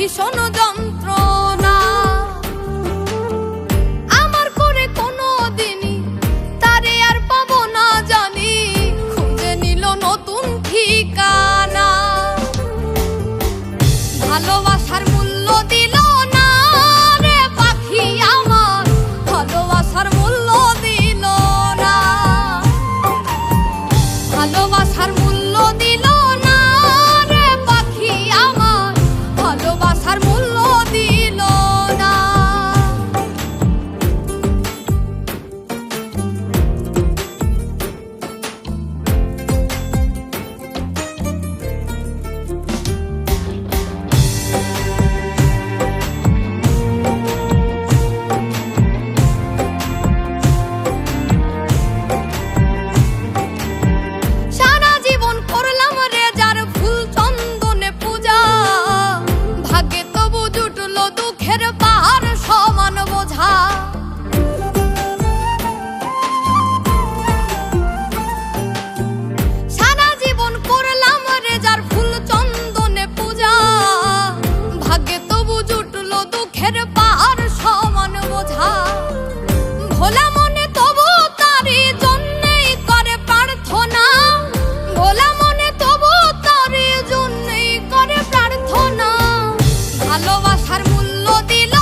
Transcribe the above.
ভীষণ যন্ত্রণা ভালোবাসার মূল্য দিল